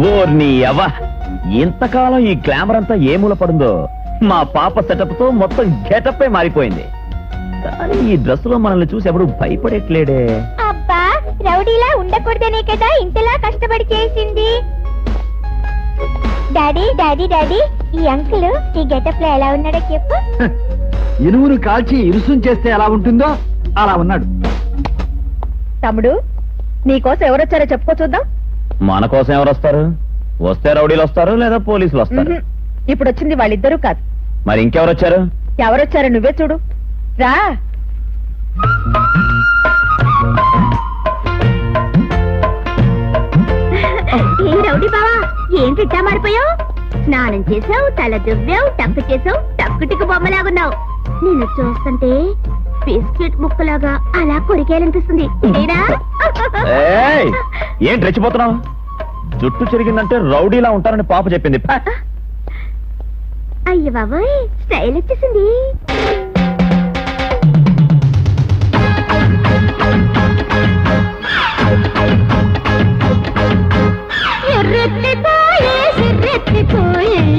ఓర్ని అవ్వ ఇంతకాలం ఈ గ్లామర్ అంతా ఏ మూల పడుందో? మా పాప సెటప్తో మొత్తం గెటప్ మారిపోయింది. కానీ ఈ డ్రెస్లో మనల్ని చూసి ఎవడు భయపడేట్లేడే. అబ్బా రౌడీలా ఉండకూడదనే కదా ఇంతలా కష్టపడి చేసింది. డాడీ డాడీ డాడీ ఈ అంకుల్ ఈ గెటప్లో ఎలా ఉన్నాడో చెప్పు. ఇనుమును కాల్చి ఇరుసుం చేస్తే ఎలా ఉంటుందో అలా ఉన్నాడు. తమ్ముడు నీకోసం ఎవరొచ్చారో చెప్పుకో చూద్దాం. మన కోసం ఎవరు వస్తారు? వస్తే రౌడీలు వస్తారు లేదా పోలీసులు వస్తారు? ఇప్పుడు వచ్చింది వాళ్ళిద్దరూ కాదు. మరి ఇంకెవరు వచ్చారు? ఎవరొచ్చారో నువ్వే చూడు. రా. ఏ రౌడీ బావా ఏం తిట్టా మారిపోయావు? స్నానం చేసావు తల దువ్వావు టక్కు చేసావు టక్కుటికి బొమ్మలాగున్నావు. నిన్ను చూస్తుంటే బిస్కెట్ ముక్కలాగా అలా కొరికేయాలనిపిస్తుంది? ఏయ్, ఏం రెచ్చిపోతున్నావు? జుట్టు చెరిగిందంటే రౌడీలా ఉంటారని పాప చెప్పింది. పా. అయ్య బాబోయ్ స్టైల్ వచ్చేసింది. ఎర్రెత్తిపోయే ఎర్రెత్తిపోయే.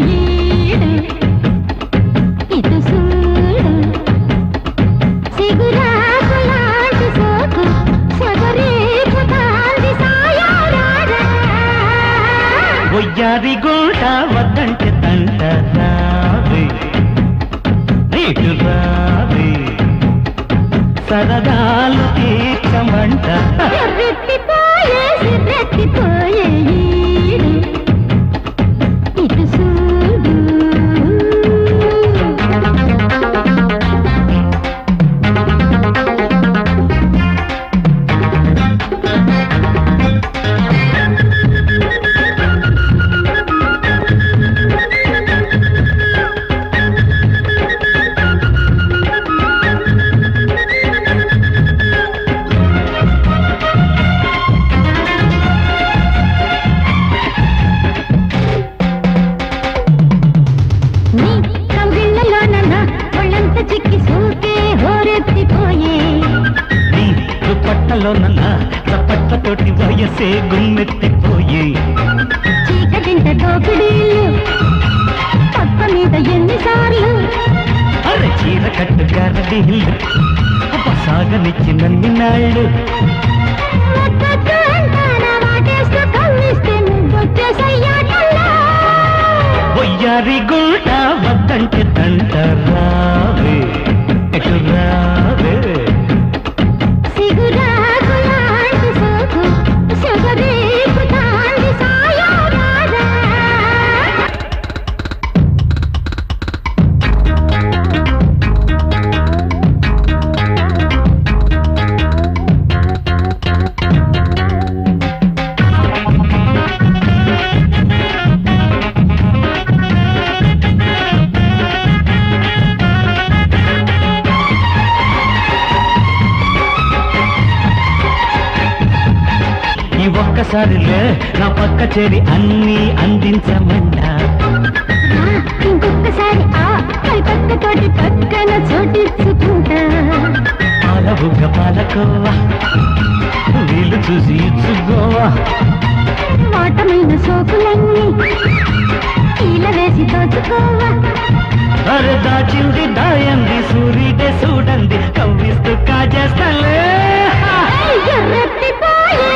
వయసే గుమ్మెత్తిపోయి. చీకటింట దోపిడీలు పక్క మీద ఎన్నిసార్లు. అరే చీర కట్టు గారడీళ్ళు సాగనిచ్చి నన్ని నాళ్ళు నువ్వొచ్చేసయ్యాటల్లా ఒయ్యారి గూట వద్దంటే తంట రావే ఈ ఒక్కసారిలే నా పక్క చేరి అన్ని అందించమంటా ఇంకొకసారి ఆ పక్కన బుగ్గ పాలకోవా? వీళ్ళు చూసి ఇచ్చుకోవా? వాటమైన సోకులన్నీ కీల వేసి దోచుకోవా అరే దాచింది దాయంది సూర్యుడే చూడండి కవ్విస్తూ కాజేస్తాలే. ఎర్రెత్తిపోయే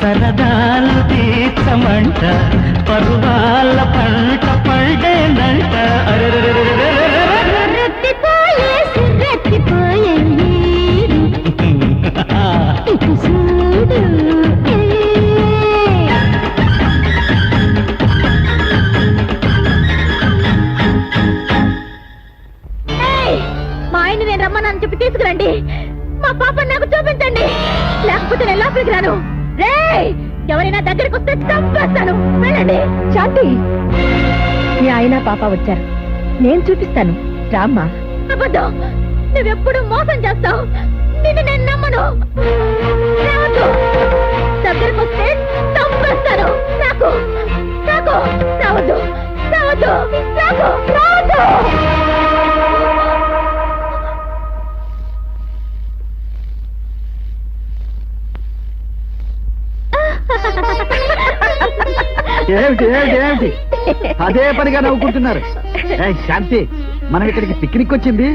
సరదాలు తీర్చమంట పరువాల పంట పండేనంట రెత్తిపోయే రెత్తిపోయే తీసుకురండి. మా పాప నాకు చూపించండి. లేకపోతే నేను లోపలికి రాను. రే ఎవరైనా దగ్గరికి వస్తే చంపేస్తాను. వెళ్ళండి. శాంతి మీ ఆయన పాప వచ్చారు. నేను చూపిస్తాను. రామ్మా. అబద్ధం. నువ్వెప్పుడు మోసం చేస్తావు? నిన్ను నేను నమ్మను. రావద్దు. దగ్గరికి వస్తే చంపేస్తాను. నాకు నాకు రావద్దు. రావద్దు. నాకు రావద్దు. ఏమిటి ఏమిటి ఏమిటి? అదే పనిగా నవ్వుకుంటున్నారు. ఏయ్, శాంతి మనం ఇక్కడికి పిక్నిక్ వచ్చింది.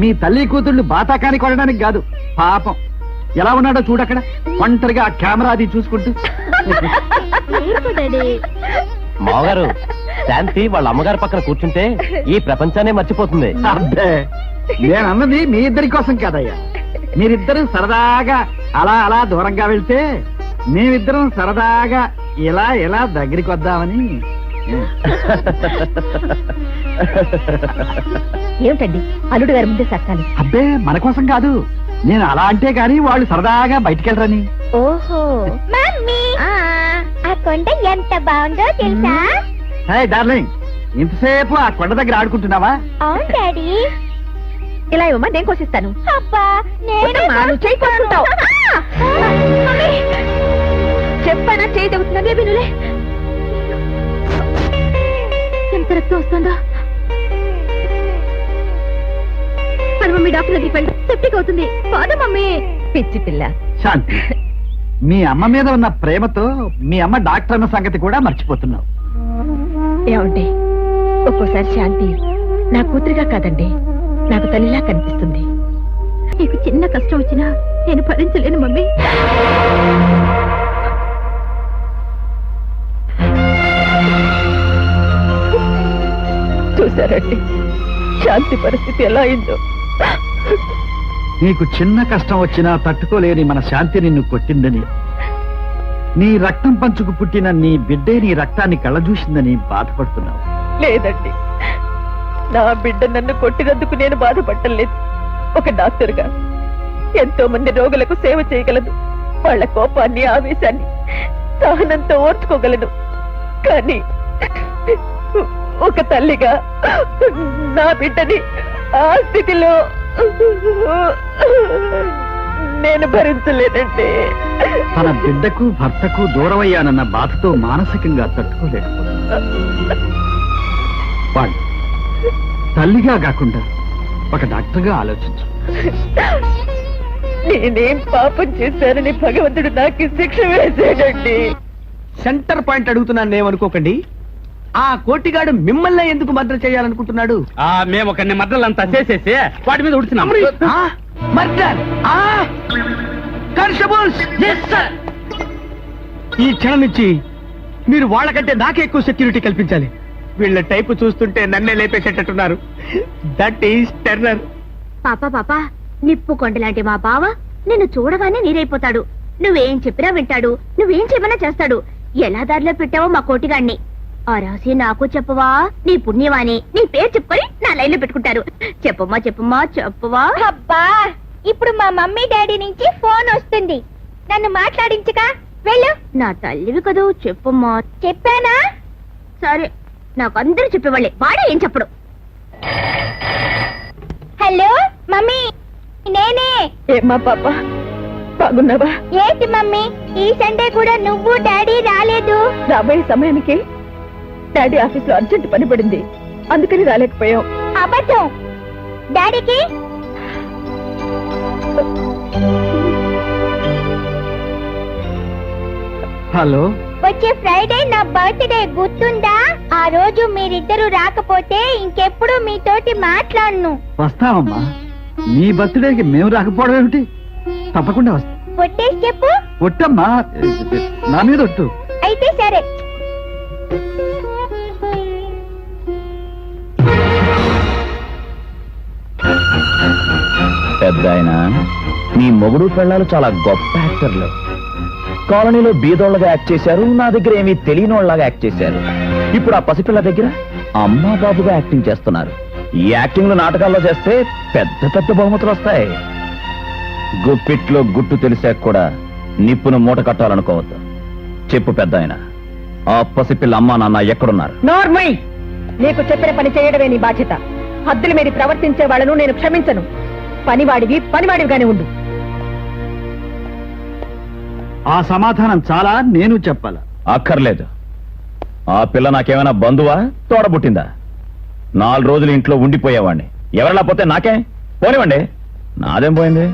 మీ తల్లి కూతుళ్ళు బాతాకాని కొనడానికి కాదు పాపం. ఎలా ఉన్నాడో చూడక్కడ ఒంటరిగా ఆ కెమెరా అది చూసుకుంటూ. మామగారు శాంతి వాళ్ళ అమ్మగారి పక్కన కూర్చుంటే ఈ ప్రపంచాన్ని మర్చిపోతుంది. అబ్బే నేను అన్నది మీ ఇద్దరి కోసం కాదయ్యా. మీరిద్దరు సరదాగా అలా అలా దూరంగా వెళ్తే మేమిద్దరం సరదాగా ఇలా ఇలా దగ్గరికి వద్దామని. ఏమిటండి? అల్లుడు గారి ముందే సత్తాలి. అబ్బే మన కోసం కాదు. నేను అలా అంటే గాని వాళ్ళు సరదాగా బయటికెళ్ళరని. ఓహో. మమ్మీ ఆ. కొండ ఎంత బాగుందో తెలుసా? హే డార్లింగ్ ఇంతసేపు ఆ కొండ దగ్గర ఆడుకుంటున్నావా? అవును డాడీ. ఇలా ఇవ్వమా నేను కోసిస్తాను. అబ్బా నేను చెప్పానా చేయి తగ్గుతుందే వినులే. ఎంత రక్తం వస్తుందో. మరి మమ్మీ డాక్టర్ దగ్గరికి వెళ్ళి సెప్టిక్ అవుతుంది. కాదు మమ్మీ. పిచ్చి పిల్ల. శాంతి. మీ అమ్మ మీద ఉన్న ప్రేమతో మీ అమ్మ డాక్టర్ అన్న సంగతి కూడా మర్చిపోతున్నావు. ఏమండి? ఒక్కోసారి శాంతి నా కూతురిగా కాదండి నాకు తల్లిలా కనిపిస్తుంది. నీకు చిన్న కష్టం వచ్చినా నేను భరించలేను మమ్మీ. చూసారండి శాంతి పరిస్థితి ఎలా అయిందో. నీకు చిన్న కష్టం వచ్చినా తట్టుకోలేని మన శాంతి నిన్ను కొట్టిందని. నీ రక్తం పంచుకు పుట్టిన నీ బిడ్డే నీ రక్తాన్ని కళ్ళజూసిందని బాధపడుతున్నావు. లేదండి. నా బిడ్డ నన్ను కొట్టినందుకు నేను బాధపడలేదు ఒక డాక్టర్గా ఎంతో మంది రోగులకు సేవ చేయగలను వాళ్ళ కోపాన్ని ఆవేశాన్ని సహనంతో ఓర్చుకోగలను. కానీ ఒక తల్లిగా నా బిడ్డని ఆ స్థితిలో నేను భరించలేనండి తన బిడ్డకు భర్తకు దూరమయ్యానన్న బాధతో మానసికంగా తట్టుకోలేకపోతున్నా వాళ్ళు తల్లిగా కాకుండా ఒక డాక్టర్గా ఆలోచించు. నేనేం పాపం చేశానని భగవంతుడు నాకు శిక్ష వేసాడండి సెంటర్ పాయింట్ అడుగుతున్నాను ఏమనుకోకండి ఆ కోటిగాడు మిమ్మల్ని ఎందుకు మర్డర్ చేయాలనుకుంటున్నాడు? మేము ఒక మద్దలంతా చేసేసి వాటి మీద మర్డర్ కానిస్టేబుల్స్ ఈ క్షణం నుంచి మీరు వాళ్ళకంటే నాకే ఎక్కువ సెక్యూరిటీ కల్పించాలి. వీళ్ళ టైపు చూస్తుంటే నన్నే లేపేసేటట్టున్నారు. దట్ ఈస్ టెర్రర్ పాప పాప నిప్పు కొండలాంటి మా బావ నిన్ను చూడగానే నీరైపోతాడు. నువ్వేం చెప్పినా వింటాడు. నువ్వేం చెప్పినా చేస్తాడు. ఎలా దారిలో పెట్టావో మా కోటిగాణ్ణి ఆ రాసి నాకు చెప్పవా? నీ పుణ్యవాణి నీ పేరు చెప్పుకొని నా లైన్లో పెట్టుకుంటారు. చెప్పమ్మా చెప్పమ్మా చెప్పవా? అబ్బా ఇప్పుడు మా మమ్మీ డాడీ నుంచి ఫోన్ వస్తుంది. నన్ను మాట్లాడించక వెళ్ళు. నా తల్లివి కదూ చెప్పమ్మా. చెప్పానా? సరే నాకు అందరూ చెప్పేవాళ్ళే. వాడే ఏం చెప్పడు. హలో మమ్మీ నేనే. ఏమ్మా పాప బాగున్నావా? ఏంటి మమ్మీ ఈ సండే కూడా నువ్వు డాడీ రాలేదు. రాబోయే సమయానికి డాడీ ఆఫీస్లో అర్జెంట్ పని పడింది. అందుకని రాలేకపోయాం అబద్ధం. డాడీకి? హలో? వచ్చే ఫ్రైడే నా బర్త్డే గుర్తుందా? ఆ రోజు మీరిద్దరు రాకపోతే ఇంకెప్పుడు మీతోటి మాట్లాడను. వస్తామమ్మా నీ బర్త్డేకి మేము రాకపోవడం ఏమిటి? తప్పకుండా వస్తా. కొట్టేసి చెప్పు. ఒట్టమ్మా? నా మీద ఒట్టు. అయితే సరే. పెద్ద నీ మొగుడు పెళ్ళాలు చాలా గొప్ప యాక్టర్లు. కాలనీలో బీదోళ్ళగా యాక్ట్ చేశారు నా దగ్గర ఏమీ వాళ్ళగా యాక్ట్ చేశారు. ఇప్పుడు ఆ పసిపిల్ల దగ్గర అమ్మా బాబుగా యాక్టింగ్ చేస్తున్నారు. ఈ యాక్టింగ్లు నాటకాల్లో చేస్తే పెద్ద పెద్ద బహుమతులు వస్తాయి. గుప్పిట్లో గుట్టు తెలిసాక కూడా నిప్పును మూట కట్టాలనుకోవద్దు. చెప్పు పెద్ద ఆయన ఆ పసిపిల్ల అమ్మా నాన్న ఎక్కడున్నారు? నార్మై! నీకు చెప్పిన పని చేయడమే నీ బాధ్యత. హద్దుల మీద ప్రవర్తించే వాళ్ళను నేను క్షమించను. పనివాడివి పనివాడివిగానే ఉండు. ఆ సమాధానం చాలా నేను చెప్పాలా. అక్కర్లేదు. ఆ పిల్ల నాకేమైనా బంధువా? తోడబుట్టిందా? నాలుగు రోజులు ఇంట్లో ఉండిపోయేవాడిని ఎవరిలా పోతే నాకే? పోనివ్వండి. నాదేం పోయింది?